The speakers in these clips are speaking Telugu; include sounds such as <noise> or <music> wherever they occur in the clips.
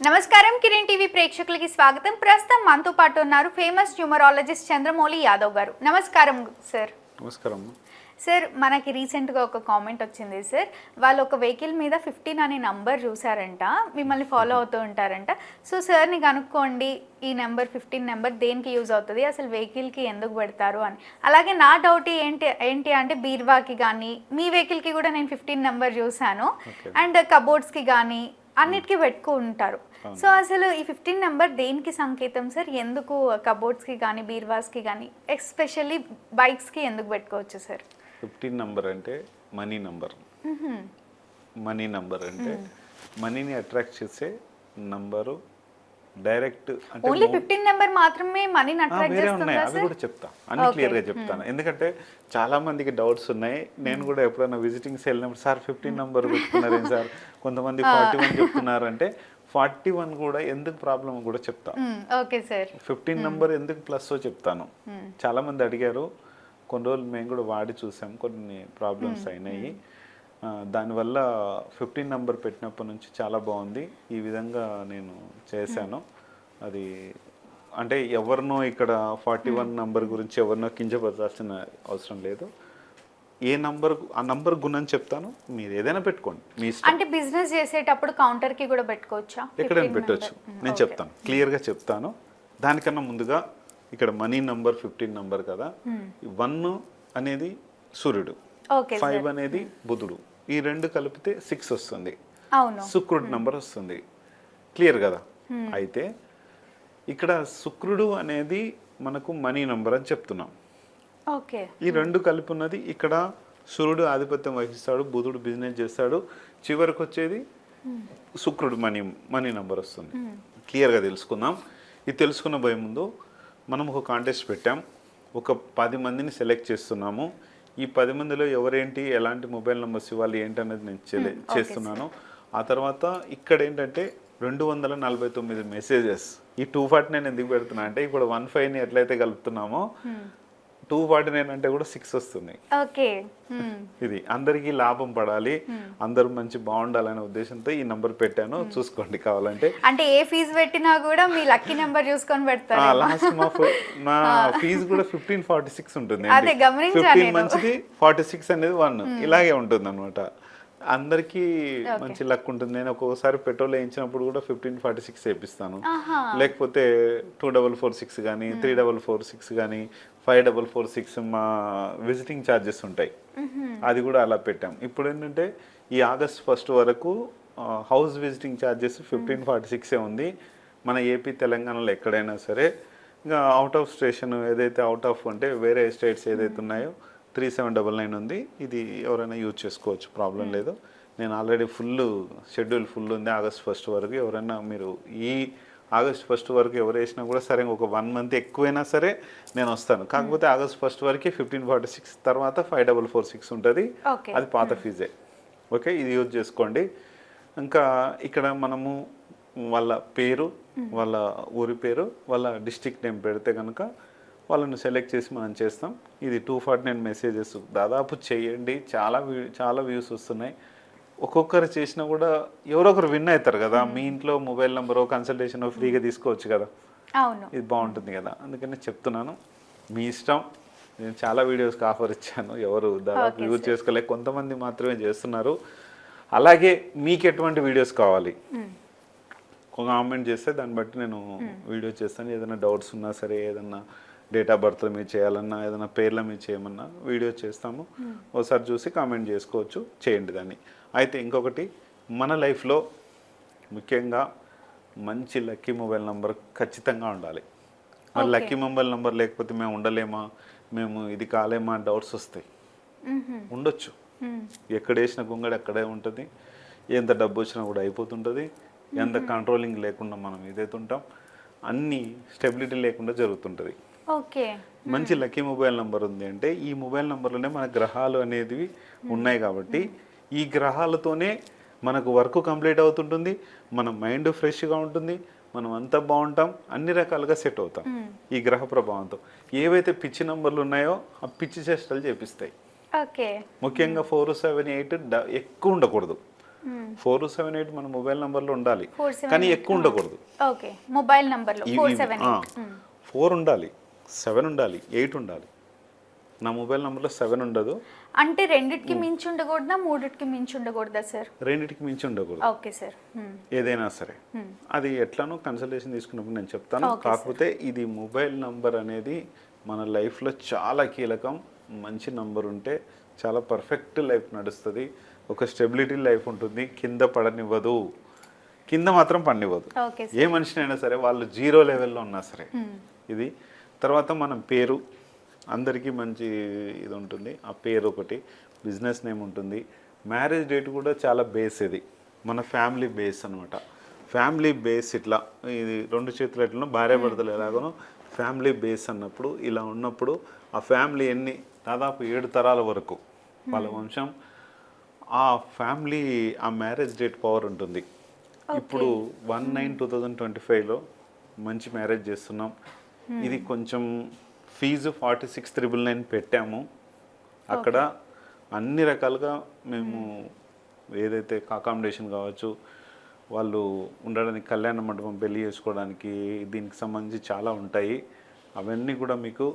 నమస్కారం కిరణ్ టీవీ ప్రేక్షకులకి స్వాగతం. ప్రస్తుతం మనతో పాటు ఉన్నారు ఫేమస్ న్యూమరాలజిస్ట్ చంద్రమౌళి యాదవ్ గారు. నమస్కారం సార్. నమస్కారం సార్ మనకి రీసెంట్గా ఒక కామెంట్ వచ్చింది సార్. వాళ్ళు ఒక వెహికల్ మీద ఫిఫ్టీన్ అనే నంబర్ చూసారంట మిమ్మల్ని ఫాలో అవుతూ ఉంటారంట. సో సార్ని కనుక్కోండి. ఈ నెంబర్ ఫిఫ్టీన్ నెంబర్ దేనికి యూజ్ అవుతుంది? అసలు వెహికల్కి ఎందుకు పెడతారు అని. అలాగే నా డౌట్ ఏంటి ఏంటి అంటే బీర్వాకి కానీ మీ వెహికల్కి కూడా నేను ఫిఫ్టీన్ నెంబర్ చూశాను. అండ్ కబోర్డ్స్కి కానీ అన్నిటికీ పెట్టుకుంటారు సో అసలు ఈ ఫిఫ్టీన్ నెంబర్ దేనికి సంకేతం సార్? ఎందుకు కబోర్డ్స్కి కానీ బీర్వాస్కి కానీ ఎస్పెషల్లీ బైక్స్కి ఎందుకు పెట్టుకోవచ్చు సార్? ఫిఫ్టీన్ నంబర్ అంటే మనీ నంబర్. మనీ నంబర్ అంటే మనీని అట్రాక్ట్ చేసే number direct only fifteen number మాత్రమే అట్రాక్ట్ వేరే ఉన్నాయి అవి సార్? కూడా చెప్తా. అన్ని Okay. క్లియర్గా చెప్తాను. ఎందుకంటే చాలా మందికి డౌట్స్ ఉన్నాయి. నేను కూడా ఎప్పుడైనా విజిటింగ్స్ వెళ్ళినప్పుడు సార్ ఫిఫ్టీన్ నంబర్ పెట్టుకున్నారేం సార్? కొంతమంది ఫార్టీ వన్ చెప్తున్నారు అంటే ఫార్టీ వన్ కూడా ఎందుకు ప్రాబ్లం కూడా చెప్తా. Okay sir. ఫిఫ్టీన్ నంబర్ ఎందుకు ప్లస్ చెప్తాను. చాలా మంది అడిగారు. కొన్ని రోజులు మేము కూడా వాడి చూసాం. కొన్ని ప్రాబ్లమ్స్ అయినాయి. దానివల్ల ఫిఫ్టీన్ నంబర్ పెట్టినప్పటి నుంచి చాలా బాగుంది. ఈ విధంగా నేను చేశాను. అది అంటే ఎవరినో ఇక్కడ ఫార్టీ వన్ నంబర్ గురించి ఎవరినో కించపరచాల్సిన అవసరం లేదు. ఏ నంబర్ ఆ నంబర్ గుణం చెప్తాను. మీరు ఏదైనా పెట్టుకోండి. మీ అంటే బిజినెస్ చేసేటప్పుడు కౌంటర్కి కూడా పెట్టుకోవచ్చా? ఎక్కడైనా 15 పెట్టొచ్చు. member? నేను Okay. చెప్తాను. క్లియర్గా చెప్తాను. దానికన్నా ముందుగా ఇక్కడ మనీ నంబర్ ఫిఫ్టీన్ నంబర్ కదా. వన్ అనేది సూర్యుడు. ఫైవ్ అనేది బుధుడు. ఈ రెండు కలిపితే సిక్స్ వస్తుంది. శుక్రుడు నంబర్ వస్తుంది. క్లియర్ కదా? అయితే ఇక్కడ శుక్రుడు అనేది మనకు మనీ నంబర్ అని చెప్తున్నాం. ఓకే. ఈ రెండు కలిపి ఉన్నది ఇక్కడ సూర్యుడు ఆధిపత్యం వహిస్తాడు బుధుడు బిజినెస్ చేస్తాడు. చివరికి వచ్చేది శుక్రుడు మనీ మనీ నంబర్ వస్తుంది. క్లియర్గా తెలుసుకుందాం. ఇది తెలుసుకున్న భయం ముందు మనం ఒక కాంటెస్ట్ పెట్టాం. ఒక పది మందిని సెలెక్ట్ చేస్తున్నాము. ఈ పది మందిలో ఎవరేంటి ఎలాంటి మొబైల్ నెంబర్స్ ఇవ్వాలి ఏంటి అనేది నేను చెలే- చేస్తున్నాను. ఆ తర్వాత ఇక్కడ ఏంటంటే రెండు వందల నలభై తొమ్మిది మెసేజెస్ ఈ టూ ఫార్టీ నైన్ ఎందుకు పెడుతున్నా అంటే ఇప్పుడు వన్ ఫైవ్ని ఎట్లయితే కలుపుతున్నామో టూ ఫార్టీ నైన్ అంటే కూడా సిక్స్ వస్తుంది ఓకే. <laughs> ఇది అందరికీ లాభం పడాలి. అందరూ మంచి బాగుండాలనే ఉద్దేశంతో ఈ నంబర్ పెట్టాను. చూసుకోండి కావాలంటే. అంటే ఏ ఫీజు పెట్టినా కూడా మీ లక్కీ నెంబర్ చూసుకొని పెడతారు లాస్ట్ మా <laughs> మా ఫీజు కూడా ఫిఫ్టీన్ ఫార్టీ సిక్స్ ఉంటుంది ఫిఫ్టీన్. మంచిది ఫార్టీ సిక్స్ అనేది వన్ ఇలాగే ఉంటుంది అనమాట అందరికీ మంచి లక్ ఉంటుంది. నేను ఒక్కొక్కసారి పెట్రోల్ వేయించినప్పుడు కూడా ఫిఫ్టీన్ ఫార్టీ సిక్స్ వేపిస్తాను. లేకపోతే టూ డబల్ ఫోర్ సిక్స్ కానీ త్రీ డబల్ ఫోర్ సిక్స్ కానీ ఫైవ్ డబల్ ఫోర్ సిక్స్ మా విజిటింగ్ ఛార్జెస్ ఉంటాయి. అది కూడా అలా పెట్టాం. ఇప్పుడు ఏంటంటే ఈ ఆగస్ట్ ఫస్ట్ వరకు house visiting charges fifteen forty సిక్సే ఉంది. మన ఏపీ తెలంగాణలో ఎక్కడైనా సరే ఇంకా అవుట్ ఆఫ్ స్టేషన్ ఏదైతే అవుట్ ఆఫ్ అంటే వేరే స్టేట్స్ ఏదైతే ఉన్నాయో త్రీ సెవెన్ డబల్ నైన్ ఉంది. ఇది ఎవరైనా యూజ్ చేసుకోవచ్చు ప్రాబ్లం లేదు. నేను ఆల్రెడీ ఫుల్ షెడ్యూల్ ఫుల్ ఉంది ఆగస్ట్ ఫస్ట్ వరకు. ఎవరైనా మీరు ఈ ఆగస్ట్ ఫస్ట్ వరకు ఎవరు వేసినా కూడా సరే ఒక వన్ మంత్ ఎక్కువైనా సరే నేను వస్తాను. కాకపోతే ఆగస్ట్ ఫస్ట్ వరకు ఫిఫ్టీన్ ఫార్టీ సిక్స్ తర్వాత ఫైవ్ డబల్ ఫోర్ సిక్స్ ఉంటుంది. అది పాత ఫీజే. ఓకే ఇది యూజ్ చేసుకోండి. ఇంకా ఇక్కడ మనము వాళ్ళ పేరు వాళ్ళ ఊరి పేరు వాళ్ళ డిస్టిక్ నేమ్ పెడితే కనుక వాళ్ళని సెలెక్ట్ చేసి మనం చేస్తాం. ఇది టూ ఫార్టీ నైన్ మెసేజెస్. దాదాపు చేయండి. చాలా చాలా వ్యూస్ వస్తున్నాయి. ఒక్కొక్కరు చేసినా కూడా ఎవరో ఒకరు విన్ అవుతారు కదా. మీ ఇంట్లో మొబైల్ నెంబరో కన్సల్టేషన్ ఫ్రీగా తీసుకోవచ్చు కదా. అవును. ఇది బాగుంటుంది కదా. అందుకని చెప్తున్నాను. మీ ఇష్టం. నేను చాలా వీడియోస్కి ఆఫర్ ఇచ్చాను. ఎవరు దాదాపు యూజ్ చేసుకోలేక కొంతమంది మాత్రమే చేస్తున్నారు. అలాగే మీకు ఎటువంటి వీడియోస్ కావాలి? కామెంట్ చేస్తే దాన్ని బట్టి నేను వీడియో చేస్తాను. ఏదైనా డౌట్స్ ఉన్నా సరే ఏదన్నా డేట్ ఆఫ్ బర్త్ మీద చేయాలన్నా ఏదైనా పేర్ల మీద చేయమన్నా వీడియో చేస్తాము. ఒకసారి చూసి కామెంట్ చేసుకోవచ్చు. చేయండి దాన్ని. అయితే ఇంకొకటి మన లైఫ్లో ముఖ్యంగా మంచి లక్కీ మొబైల్ నంబర్ ఖచ్చితంగా ఉండాలి. మరి. లక్కీ మొబైల్ నంబర్ లేకపోతే మేము ఉండలేమా? మేము ఇది కాలేమా? డౌట్స్ వస్తాయి. ఉండొచ్చు. ఎక్కడ వేసిన గుంగడి అక్కడే ఉంటుంది. ఎంత డబ్బు వచ్చినా కూడా అయిపోతుంటుంది. ఎంత కంట్రోలింగ్ లేకుండా మనం ఇదైతే ఉంటాం అన్ని స్టెబిలిటీ లేకుండా జరుగుతుంటుంది. ఓకే. మంచి లక్కీ మొబైల్ నెంబర్ ఉంది అంటే ఈ మొబైల్ నెంబర్లోనే మన గ్రహాలు అనేది ఉన్నాయి కాబట్టి ఈ గ్రహాలతోనే మనకు వర్క్ కంప్లీట్ అవుతుంటుంది మన మైండ్ ఫ్రెష్గా ఉంటుంది మనం అంతా బాగుంటాం అన్ని రకాలుగా సెట్ అవుతాం ఈ గ్రహ ప్రభావంతో. ఏవైతే పిచ్చి నంబర్లు ఉన్నాయో ఆ పిచ్చి చేష్టలు చేపిస్తాయి. ఓకే. ముఖ్యంగా ఫోర్ సెవెన్ ఎయిట్ ఎక్కువ ఉండకూడదు. ఫోర్ సెవెన్ ఎయిట్ మన మొబైల్ నంబర్లో ఉండాలి. కానీ ఎక్కువ ఉండకూడదు. ఓకే. మొబైల్ ఫోర్ ఉండాలి. సెవెన్ ఉండాలి ఎయిట్ ఉండాలి. నా మొబైల్ నంబర్లో సెవెన్ ఉండదు. అంటే రెండిటికి మించి ఉండకూడదా మూడిటికి మించి ఉండకూడదా సార్? రెండిటికి మించి ఉండకూడదు. Okay sir. ఏదైనా సరే. అది ఎట్లానో కన్సల్టేషన్ తీసుకున్నప్పుడు నేను చెప్తాను. కాకపోతే ఇది మొబైల్ నంబర్ అనేది మన లైఫ్లో చాలా కీలకం. మంచి నంబర్ ఉంటే చాలా పర్ఫెక్ట్ లైఫ్ నడుస్తుంది. ఒక స్టెబిలిటీ లైఫ్ ఉంటుంది. కింద పడనివ్వదు. కింద మాత్రం పడనివ్వదు. ఏ మనిషినైనా సరే వాళ్ళు జీరో లెవెల్లో ఉన్నా సరే. ఇది తర్వాత మనం పేరు. అందరికీ మంచి ఇది ఉంటుంది. ఆ పేరు ఒకటి బిజినెస్ నేమ్ ఉంటుంది. మ్యారేజ్ డేట్ కూడా చాలా బేస్ ఇది. మన ఫ్యామిలీ బేస్ అనమాట ఫ్యామిలీ బేస్ ఇట్లా ఇది రెండు చేతులు ఎట్లనో భార్య భర్తలు ఎలాగనో ఫ్యామిలీ బేస్ అన్నప్పుడు ఇలా ఉన్నప్పుడు ఆ ఫ్యామిలీ ఎన్ని దాదాపు ఏడు తరాల వరకు వాళ్ళ వంశం ఆ ఫ్యామిలీ ఆ మ్యారేజ్ డేట్ పవర్ ఉంటుంది. ఇప్పుడు one nine two thousand twenty ఫైవ్లో మంచి మ్యారేజ్ చేస్తున్నాం. ఇది కొంచెం fees forty six triple nine పెట్టాము. అక్కడ అన్ని రకాలుగా మేము ఏదైతే అకామిడేషన్ కావచ్చు వాళ్ళు ఉండడానికి కళ్యాణ మండపం పెళ్ళి చేసుకోవడానికి దీనికి సంబంధించి చాలా ఉంటాయి. అవన్నీ కూడా మీకు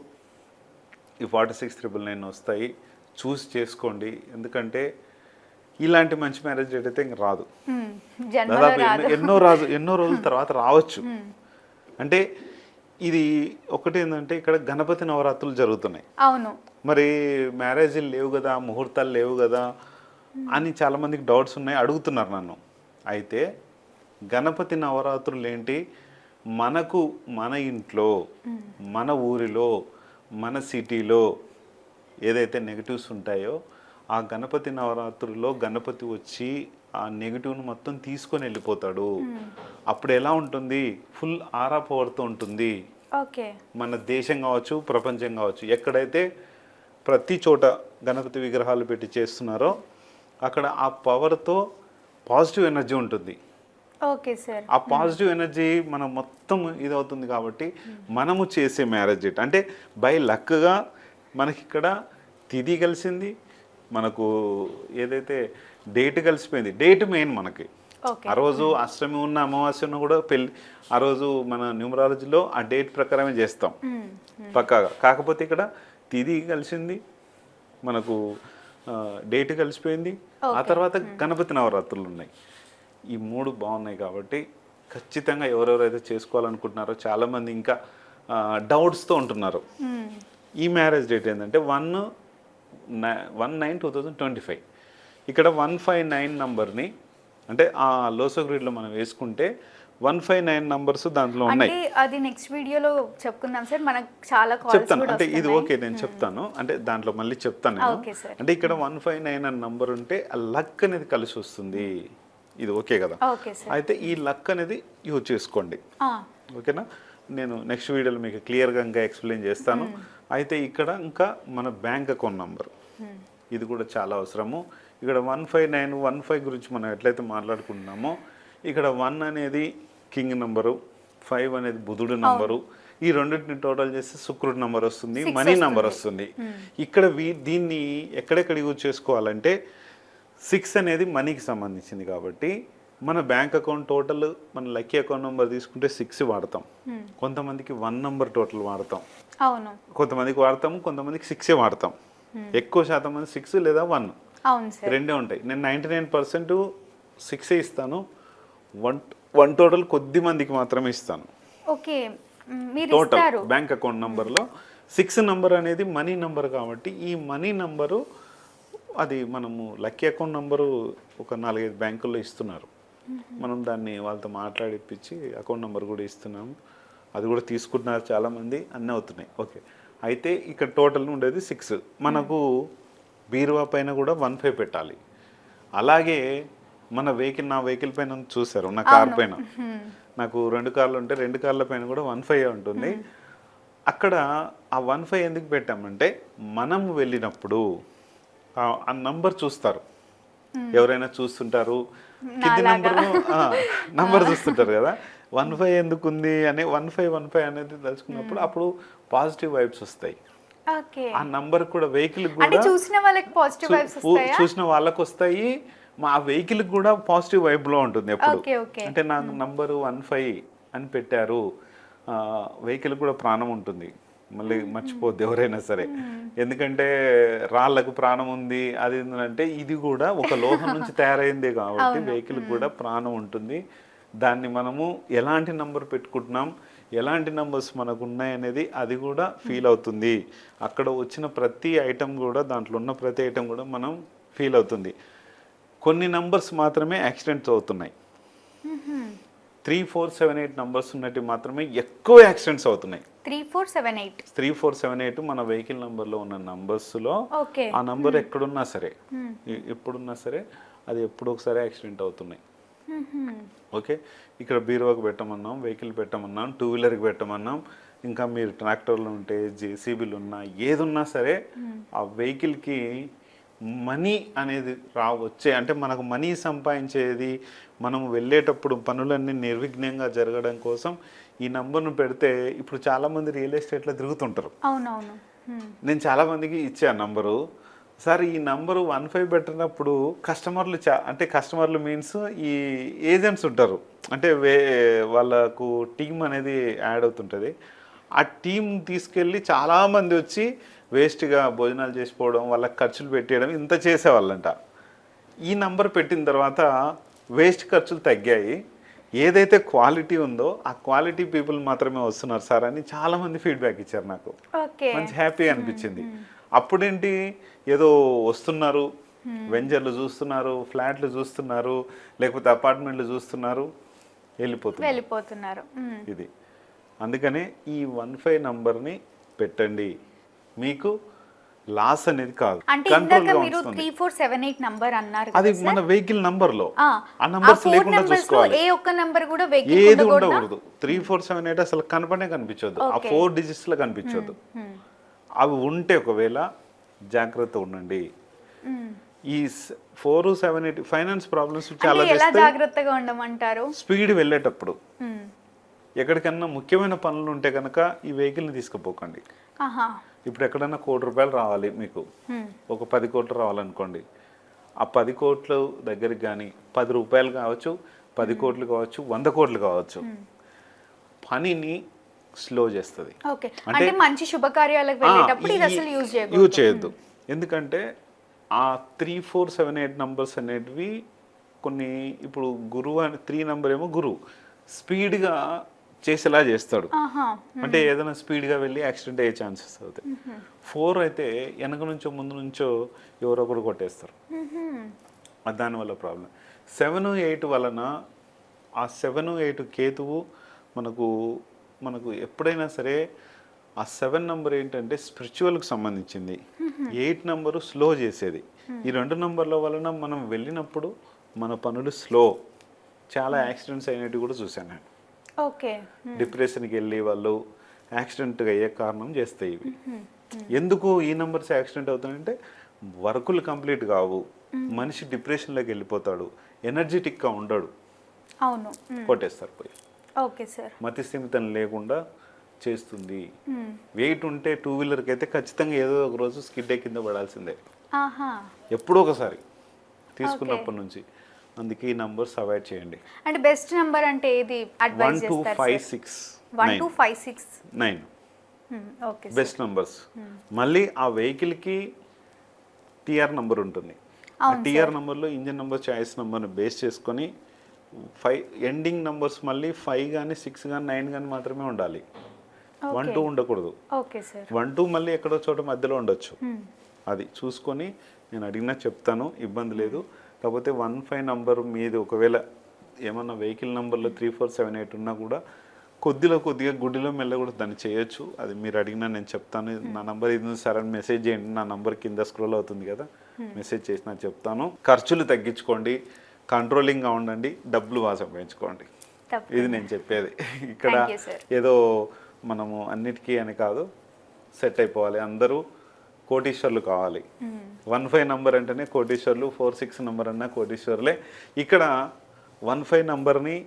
ఈ ఫార్టీ సిక్స్ త్రిబుల్ నైన్ వస్తాయి. చూసి చేసుకోండి. ఎందుకంటే ఇలాంటి మంచి మ్యారేజ్ డేట్ అయితే ఇంక రాదు. జన్మలో దాదాపు ఎన్నో రాజు ఎన్నో రోజుల తర్వాత రావచ్చు. అంటే ఇది ఒకటి ఏంటంటే ఇక్కడ గణపతి నవరాత్రులు జరుగుతున్నాయి. అవును. మరి మ్యారేజీలు లేవు కదా ముహూర్తాలు లేవు కదా అని చాలా మందికి డౌట్స్ ఉన్నాయి అడుగుతున్నారు నన్ను. అయితే గణపతి నవరాత్రులు ఏంటి? మనకు మన ఇంట్లో మన ఊరిలో మన సిటీలో ఏదైతే నెగిటివ్స్ ఉంటాయో ఆ గణపతి నవరాత్రుల్లో గణపతి వచ్చి ఆ నెగిటివ్ను మొత్తం తీసుకొని వెళ్ళిపోతాడు. అప్పుడు ఎలా ఉంటుంది? ఫుల్ ఆరా పవర్తో ఉంటుంది. ఓకే. మన దేశం కావచ్చు ప్రపంచం కావచ్చు ఎక్కడైతే ప్రతి చోట గణపతి విగ్రహాలు పెట్టి చేస్తున్నారో అక్కడ ఆ పవర్తో పాజిటివ్ ఎనర్జీ ఉంటుంది. Okay sir. ఆ పాజిటివ్ ఎనర్జీ మనం మొత్తం ఇది అవుతుంది కాబట్టి మనము చేసే మ్యారేజ్ అంటే బై లక్గా మనకి ఇక్కడ తిథి కలిసింది మనకు ఏదైతే డేట్ కలిసిపోయింది డేట్ మెయిన్ మనకి. ఆ రోజు అష్టమి ఉన్న అమావాస్య ఉన్న కూడా పెళ్ళి ఆ రోజు మన న్యూమరాలజీలో ఆ డేట్ ప్రకారమే చేస్తాం. పక్కాగా. కాకపోతే ఇక్కడ తిథి కలిసింది మనకు డేట్ కలిసిపోయింది. ఆ తర్వాత గణపతి నవరాత్రులు ఉన్నాయి. ఈ మూడు బాగున్నాయి కాబట్టి ఖచ్చితంగా ఎవరెవరైతే చేసుకోవాలనుకుంటున్నారో చాలామంది ఇంకా డౌట్స్తో ఉంటున్నారు. ఈ మ్యారేజ్ డేట్ ఏంటంటే one one nine two thousand twenty five ఇక్కడ వన్ ఫైవ్ నైన్ నంబర్ని అంటే ఆ లోసో గ్రిడ్లో మనం వేసుకుంటే వన్ ఫైవ్ నైన్ నంబర్స్ దాంట్లో ఉన్నాయి. అది నెక్స్ట్ వీడియోలో చెప్పుకుందాం సార్. మనకు చాలా చెప్తాను. అంటే ఇది. ఓకే నేను చెప్తాను. అంటే దాంట్లో మళ్ళీ చెప్తాను. అంటే ఇక్కడ వన్ ఫైవ్ నైన్ అనే నంబర్ ఉంటే ఆ లక్ అనేది కలిసి వస్తుంది. ఇది ఓకే కదా? అయితే ఈ లక్ అనేది యూజ్ చేసుకోండి. ఓకేనా? నేను నెక్స్ట్ వీడియోలో మీకు క్లియర్గా ఇంకా ఎక్స్ప్లెయిన్ చేస్తాను. అయితే ఇక్కడ ఇంకా మన బ్యాంక్ అకౌంట్ నంబర్. ఇది కూడా చాలా అవసరము. ఇక్కడ one five nine one five గురించి మనం ఎట్లయితే మాట్లాడుకుంటున్నామో ఇక్కడ వన్ అనేది కింగ్ నంబరు ఫైవ్ అనేది బుధుడు నంబరు ఈ రెండింటిని టోటల్ చేస్తే శుక్రుడు నంబర్ వస్తుంది మనీ నంబర్ వస్తుంది. ఇక్కడ వీ దీన్ని ఎక్కడెక్కడ యూజ్ చేసుకోవాలంటే సిక్స్ అనేది మనీకి సంబంధించింది కాబట్టి మన బ్యాంక్ అకౌంట్ టోటల్ మన లక్కీ అకౌంట్ నెంబర్ తీసుకుంటే సిక్స్ వాడతాం. కొంతమందికి వన్ నెంబర్ టోటల్ వాడతాం. అవును. కొంతమందికి వాడతాము కొంతమందికి సిక్సే వాడతాం. ఎక్కువ శాతం మంది సిక్స్ లేదా వన్ రెండే ఉంటాయి. నేను నైంటీ నైన్ పర్సెంట్ సిక్సే ఇస్తాను. వన్ వన్ టోటల్ కొద్ది మందికి మాత్రమే ఇస్తాను. ఓకే. టోటల్ బ్యాంక్ అకౌంట్ నంబర్లో సిక్స్ నంబర్ అనేది మనీ నంబర్ కాబట్టి ఈ మనీ నంబరు అది మనము లక్కీ అకౌంట్ నంబరు ఒక నాలుగైదు బ్యాంకుల్లో ఇస్తున్నారు. మనం దాన్ని వాళ్ళతో మాట్లాడిపించి అకౌంట్ నెంబర్ కూడా ఇస్తున్నాము. అది కూడా తీసుకుంటున్నారు చాలామంది అన్నీ అవుతున్నాయి. ఓకే. అయితే ఇక్కడ టోటల్ ఉండేది సిక్స్. మనకు బీరువా పైన కూడా వన్ ఫైవ్ పెట్టాలి. అలాగే మన వెహికల్ నా వెహికల్ పైన చూసారు నా కార్ పైన. నాకు రెండు కార్లు ఉంటే రెండు కార్ల పైన కూడా వన్ ఫైవ్ ఉంటుంది. అక్కడ ఆ వన్ ఫైవ్ ఎందుకు పెట్టామంటే మనం వెళ్ళినప్పుడు ఆ- ఆ నంబర్ చూస్తారు. ఎవరైనా చూస్తుంటారు. కింది నంబర్ నంబర్ చూస్తుంటారు కదా. వన్ ఫైవ్ ఎందుకు ఉంది అనే వన్ ఫైవ్ వన్ ఫైవ్ అనేది తెలుసుకున్నప్పుడు అప్పుడు పాజిటివ్ వైబ్స్ వస్తాయి. ఆ నంబర్ కూడా వెహికల్ కూడా చూసిన వాళ్ళకి పాజిటివ్ వైబ్స్ చూసిన వాళ్ళకు వస్తాయి. మా వెహికల్ కూడా పాజిటివ్ వైబ్లో ఉంటుంది ఎప్పుడు అంటే నాకు నంబరు వన్ ఫైవ్ అని పెట్టారు. వెహికల్ కూడా ప్రాణం ఉంటుంది. మళ్ళీ మర్చిపోద్ది ఎవరైనా సరే. ఎందుకంటే రాళ్ళకు ప్రాణం ఉంది. అది ఏంటంటే ఇది కూడా ఒక లోహం నుంచి <laughs> తయారైందే కాబట్టి వెహికల్ కూడా ప్రాణం ఉంటుంది. దాన్ని మనము ఎలాంటి నంబర్ పెట్టుకుంటున్నాం ఎలాంటి నంబర్స్ మనకు ఉన్నాయి అనేది అది కూడా ఫీల్ అవుతుంది. అక్కడ వచ్చిన ప్రతి ఐటెం కూడా దాంట్లో ఉన్న ప్రతి ఐటెం కూడా మనం ఫీల్ అవుతుంది. కొన్ని నంబర్స్ మాత్రమే యాక్సిడెంట్స్ అవుతున్నాయి. Three four seven eight numbers ఉన్నట్టు మాత్రమే ఎక్కువ యాక్సిడెంట్స్ అవుతున్నాయి. Three four seven eight. Three four seven eight మన వెహికల్ నంబర్లో ఉన్న నంబర్స్లో ఆ నంబర్ ఎక్కడున్నా సరే ఎప్పుడున్నా సరే అది ఎప్పుడు ఒకసారి యాక్సిడెంట్ అవుతున్నాయి. ఓకే ఇక్కడ బీరువాకి పెట్టమన్నాం వెహికల్ పెట్టమన్నాం టూ వీలర్కి పెట్టమన్నాం. ఇంకా మీరు ట్రాక్టర్లు ఉంటే జేసీబీలు ఉన్నా ఏది ఉన్నా సరే ఆ వెహికల్కి మనీ అనేది రా వచ్చే అంటే మనకు మనీ సంపాదించేది మనం వెళ్ళేటప్పుడు పనులన్నీ నిర్విఘ్నంగా జరగడం కోసం ఈ నంబర్ను పెడితే ఇప్పుడు చాలామంది రియల్ ఎస్టేట్లో తిరుగుతుంటారు. అవునవును. మ్మ్. నేను చాలా మందికి ఇచ్చాను నంబరు. సార్ ఈ నంబరు వన్ ఫైవ్ పెట్టినప్పుడు కస్టమర్లు చా అంటే కస్టమర్లు మీన్స్ ఈ ఏజెంట్స్ ఉంటారు. అంటే వే వాళ్ళకు టీం అనేది యాడ్ అవుతుంటుంది. ఆ టీం తీసుకెళ్ళి చాలామంది వచ్చి వేస్ట్గా భోజనాలు చేసిపోవడం వాళ్ళకి ఖర్చులు పెట్టేయడం ఇంత చేసేవాళ్ళంట. ఈ నంబర్ పెట్టిన తర్వాత వేస్ట్ ఖర్చులు తగ్గాయి. ఏదైతే క్వాలిటీ ఉందో ఆ క్వాలిటీ పీపుల్ మాత్రమే వస్తున్నారు సార్ అని చాలామంది ఫీడ్బ్యాక్ ఇచ్చారు నాకు. మంచి హ్యాపీ అనిపించింది. అప్పుడేంటి? ఏదో వస్తున్నారు. వెంజర్లు చూస్తున్నారు ఫ్లాట్లు చూస్తున్నారు లేకపోతే అపార్ట్మెంట్లు చూస్తున్నారు వెళ్ళిపోతున్నారు. వెళ్ళిపోతున్నారు. ఇది. అందుకనే ఈ వన్ ఫైవ్ నంబర్ని పెట్టండి. మీకు లాస్ అనేది కాదు. అది మన వెహికల్ నంబర్లో ఆ, నంబర్స్ లేకుండా చూసుకోవాలి. ఏ ఒక్క నంబర్ కూడా ఏది ఉండకూడదా? త్రీ ఫోర్ సెవెన్ ఎయిట్ అసలు కనపడే కనిపించొద్దు. ఆ. ఫోర్ డిజిట్స్లో కనిపించొద్దు. మ్మ్. అవి ఉంటే ఒకవేళ జాగ్రత్త ఉండండి. ఈ four seven eight finance problems చాలా జాగ్రత్తగా ఉండమంటారు? స్పీడ్ వెళ్ళేటప్పుడు. ఎక్కడికన్నా ముఖ్యమైన పనులు ఉంటే కనుక ఈ వెహికల్ని తీసుకుపోకండి. ఇప్పుడు ఎక్కడన్నా కోటి రూపాయలు రావాలి మీకు. ఒక పది కోట్లు రావాలనుకోండి. ఆ పది కోట్లు దగ్గరికి కానీ పది రూపాయలు కావచ్చు పది కోట్లు కావచ్చు వంద కోట్లు కావచ్చు. పనిని స్లో చేస్తుంది. ఓకే. అంటే- మంచి శుభకార్యాలకు వెళ్ళేటప్పుడు ఇది అసలు యూజ్ యూజ్ చేయొద్దు. ఎందుకంటే ఆ three four seven eight numbers అనేటివి కొన్ని ఇప్పుడు గురువు అని త్రీ నెంబర్ ఏమో గురువు. స్పీడ్గా చేసేలా చేస్తాడు. అంటే ఏదైనా స్పీడ్గా వెళ్ళి యాక్సిడెంట్ అయ్యే ఛాన్సెస్ అవుతాయి. ఫోర్ అయితే వెనక నుంచో ముందు నుంచో ఎవరో ఒకరు కొట్టేస్తారు. దానివల్ల ప్రాబ్లం సెవెన్ ఎయిట్ వలన ఆ సెవెన్ ఎయిట్ కేతువు మనకు మనకు ఎప్పుడైనా సరే ఆ సెవెన్ నంబర్ ఏంటంటే స్పిరిచువల్కి సంబంధించింది. ఎయిట్ నంబరు స్లో చేసేది. ఈ రెండు నంబర్ల వలన మనం వెళ్ళినప్పుడు మన పనులు స్లో. చాలా యాక్సిడెంట్స్ అయినట్టు కూడా చూశాను నేను. ఓకే. డిప్రెషన్కి వెళ్ళి వాళ్ళు యాక్సిడెంట్ అయ్యే కారణం చేస్తాయి ఇవి. ఎందుకు ఈ నంబర్స్ యాక్సిడెంట్ అవుతాయంటే వర్కులు కంప్లీట్ కావు. మనిషి డిప్రెషన్లోకి వెళ్ళిపోతాడు. ఎనర్జెటిక్గా ఉండడు. అవును. కొట్టేస్తారు పోయి. Okay sir. మతి స్థిమితం లేకుండా చేస్తుంది. వెయిట్ ఉంటే టూ వీలర్కి అయితే ఖచ్చితంగా ఏదో ఒక రోజు స్కిడ్ కింద పడాల్సిందే. ఎప్పుడో ఒకసారి తీసుకున్నప్పటి నుంచి. అందుకే ఈ నంబర్స్ అవాయిడ్ చేయండి. అంటే బెస్ట్ నెంబర్ అంటే ఏది వన్ అడ్వైస్ టూ చేస్తారు five six one two five six. Nine. Okay best numbers. మళ్ళీ ఆ వెహికల్కి టీఆర్ నంబర్ ఉంటుంది. ఆ టీఆర్ నంబర్లో ఇంజిన్ నెంబర్ చాయిస్ నెంబర్ని బేస్ చేసుకొని ఫైవ్ ఎండింగ్ నంబర్స్ మళ్ళీ ఫైవ్ కానీ సిక్స్ కానీ నైన్ కానీ మాత్రమే ఉండాలి. వన్ టూ ఉండకూడదు. వన్ టూ మళ్ళీ ఎక్కడో చోట మధ్యలో ఉండొచ్చు. అది చూసుకొని నేను అడిగినా చెప్తాను ఇబ్బంది లేదు. కాకపోతే వన్ ఫైవ్ నంబర్ మీది ఒకవేళ ఏమన్నా వెహికల్ నెంబర్లో త్రీ ఫోర్ సెవెన్ ఎయిట్ ఉన్నా కూడా కొద్దిలో కొద్దిగా గుడ్డిలో మెల్ల కూడా దాన్ని చేయొచ్చు. అది మీరు అడిగినా నేను చెప్తాను. నా నంబర్ ఇది సార్ అని మెసేజ్ చేయండి. నా నంబర్ కింద స్క్రోల్ అవుతుంది కదా. మెసేజ్ చేసినా చెప్తాను. ఖర్చులు తగ్గించుకోండి. కంట్రోలింగ్గా ఉండండి డబ్బులు బాగా సంపాదించుకోండి తప్ప ఇది నేను చెప్పేది. ఇక్కడ. ఏదో మనము అన్నిటికీ అని కాదు సెట్ అయిపోవాలి. అందరూ కోటీశ్వర్లు కావాలి. వన్ ఫైవ్ నంబర్ అంటేనే కోటీశ్వర్లు ఫోర్ సిక్స్ నంబర్ అన్నా కోటీశ్వర్లే. ఇక్కడ వన్ ఫైవ్ నంబర్ని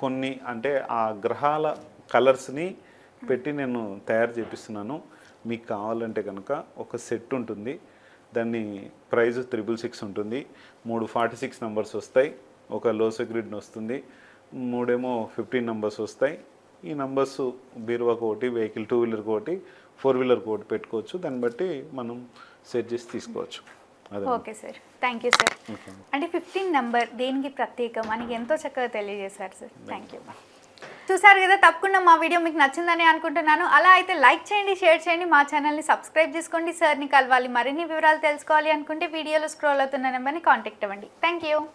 కొన్ని అంటే ఆ గ్రహాల కలర్స్ని పెట్టి నేను తయారు చేపిస్తున్నాను. మీకు కావాలంటే కనుక ఒక సెట్ ఉంటుంది. దాన్ని ప్రైస్ త్రిబుల్ సిక్స్ ఉంటుంది. మూడు ఫార్టీ సిక్స్ నెంబర్స్ వస్తాయి. ఒక లో సెక్యూరిటీ వస్తుంది. మూడేమో ఫిఫ్టీన్ నెంబర్స్ వస్తాయి. ఈ నెంబర్స్ బీరువాకి ఒకటి వెహికల్ టూ వీలర్కి ఒకటి ఫోర్ వీలర్కి ఒకటి పెట్టుకోవచ్చు. దాన్ని బట్టి మనం సెట్ చేసి తీసుకోవచ్చు. అదే okay sir. Thank you sir. అంటే ఫిఫ్టీన్ నెంబర్ దేనికి ప్రత్యేకం? మనకి ఎంతో చక్కగా తెలియజేశారు సార్. Thank you. చూసారు కదా తప్పకుండా మా వీడియో మీకు నచ్చిందని అనుకుంటున్నాను. అలా అయితే లైక్ చేయండి షేర్ చేయండి మా ఛానల్ని సబ్స్క్రైబ్ చేసుకోండి. సార్ని కలవాలి మరిన్ని వివరాలు తెలుసుకోవాలి అనుకుంటే వీడియోలో స్క్రోల్ అవుతున్న నెంబర్ని కాంటాక్ట్ అవ్వండి. Thank you.